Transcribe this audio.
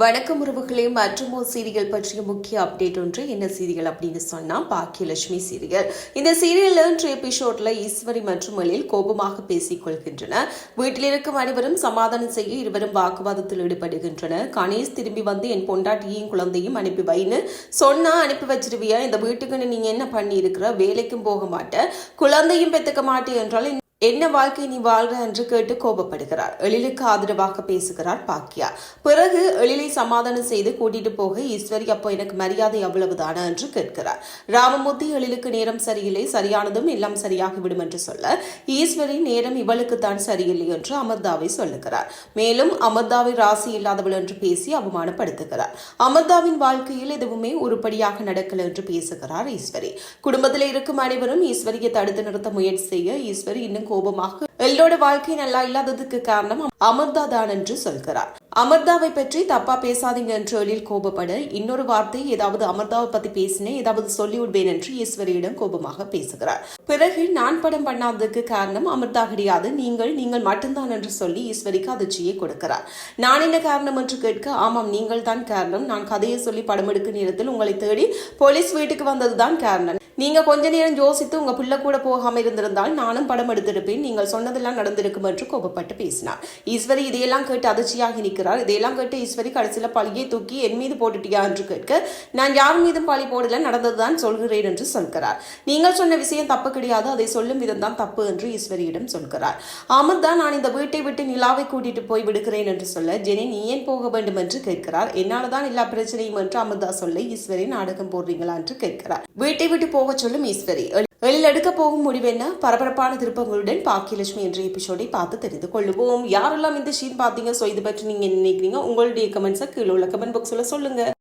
வணக்கம் உறவுகளே மற்றும் ஒரு சீரியல் பற்றிய முக்கிய அப்டேட் ஒன்று என்ன சீரியல் அப்படின்னு சொன்னால் பாக்கியலட்சுமி சீரியல். இந்த சீரியல் இன்று எபிசோட்ல ஈஸ்வரி மற்றும் எழில் கோபமாக பேசிக் கொள்கின்றனர். வீட்டில் இருக்கும் அனைவரும் சமாதானம் செய்ய இருவரும் வாக்குவாதத்தில் ஈடுபடுகின்றனர். கணேஷ் திரும்பி வந்து என் பொண்டாட்டியையும் குழந்தையும் அனுப்பி வைன்னு சொன்னா அனுப்பி வச்சிருவியா? இந்த வீட்டுக்குன்னு நீங்க என்ன பண்ணி இருக்கிற வேலைக்கும் போக மாட்டேன் குழந்தையும் பெத்துக்க மாட்டேன் என்றால் என்ன வாழ்க்கை நீ வாழ்ற? என்று கேட்டு கோபப்படுகிறார். எழிலுக்கு ஆதரவாக பேசுகிறார் பாக்கியா பிறகு எழிலை சமாதானம் செய்து கூட்டிட்டு போக ஈஸ்வரி அப்போ எனக்கு மரியாதை அவ்வளவுதானா? என்று கேட்கிறார். ராமமூர்த்தி எழிலுக்கு நேரம் சரியில்லை. சரியானதும் எல்லாம் சரியாகிவிடும் என்று சொல்ல ஈஸ்வரி நேரம் இவளுக்கு தான் சரியில்லை என்று அமர்தாவை சொல்லுகிறார். மேலும் அமர்தாவை ராசி இல்லாதவள் என்று பேசி அவமானப்படுத்துகிறார். அமர்தாவின் வாழ்க்கையில் எதுவுமே உருப்படியாக நடக்கல என்று பேசுகிறார் ஈஸ்வரி. குடும்பத்தில் இருக்கும் அனைவரும் ஈஸ்வரியை தடுத்து நிறுத்த முயற்சி செய்ய ஈஸ்வரி இன்னும் கோபமாக எல்லோட வாழ்க்கை நல்லா இல்லாததுக்கு காரணம் அமர்தா தான் என்று சொல்கிறார். அமர்தாவை பற்றி தப்பா பேசாதீங்க என்று எழில் கோபப்பட இன்னொரு வார்த்தை ஏதாவது அமர்தாவை பத்தி பேசினேன் ஏதாவது சொல்லி விடுவேன் என்று ஈஸ்வரியிடம் கோபமாக பேசுகிறார். பிறகு நான் படம் பண்ணாததுக்கு காரணம் அமர்தா கிடையாது நீங்கள் நீங்கள் மட்டும்தான் என்று சொல்லி ஈஸ்வரிக்கு அதிர்ச்சியை கொடுக்கிறார். நான் என்ன காரணம் என்று கேட்க ஆமாம் நீங்கள் தான் காரணம். நான் கதையை சொல்லி படம் எடுக்கும் நேரத்தில் உங்களை தேடி போலீஸ் வீட்டுக்கு வந்ததுதான் காரணம். நீங்க கொஞ்ச நேரம் யோசித்து உங்க பிள்ளை கூட போகாம இருந்திருந்தால் நானும் படம் எடுத்திருப்பேன். நீங்கள் சொன்ன சொன்னதெல்லாம் நடந்திருக்கும் என்று கோபப்பட்டு பேசினார். ஈஸ்வரி இதையெல்லாம் கேட்டு அதிர்ச்சியாக நிற்கிறார். இதையெல்லாம் கேட்டு ஈஸ்வரி கடைசியில் பழியை தூக்கி என் மீது போட்டுட்டியா? என்று கேட்க நான் யார் மீதும் பழி போடல நடந்ததுதான் சொல்கிறேன் என்று சொல்கிறார். நீங்கள் சொன்ன விஷயம் தப்பு கிடையாது. அதை சொல்லும் விதம் தான் தப்பு என்று ஈஸ்வரியிடம் சொல்கிறார். அமிர்தா நான் இந்த வீட்டை விட்டு நிலாவை கூட்டிட்டு போய் விடுகிறேன் என்று சொல்ல ஜெனி நீ ஏன் போக வேண்டும்? என்று கேட்கிறார். என்னால தான் எல்லா பிரச்சனையும் என்று அமிர்தா சொல்ல ஈஸ்வரி நாடகம் போடுறீங்களா? என்று கேட்கிறார். வீட்டை விட்டு போக சொல்லும் ஈஸ்வரி. எடுக்க போகும் முடிவென்ன? பரபரப்பான திருப்பங்களுடன் பாக்கியலட்சுமி என்ற எபிசோடை பார்த்து தெரிந்து கொள்ளுவோம் யாரெல்லாம் இந்த ஷீன் பார்த்தீங்க? ஸோ இது பற்றி நீங்க நினைக்கிறீங்க? உங்களுடைய கமெண்ட்ஸை கீழே உள்ள கமெண்ட் பாக்ஸில் சொல்லுங்க.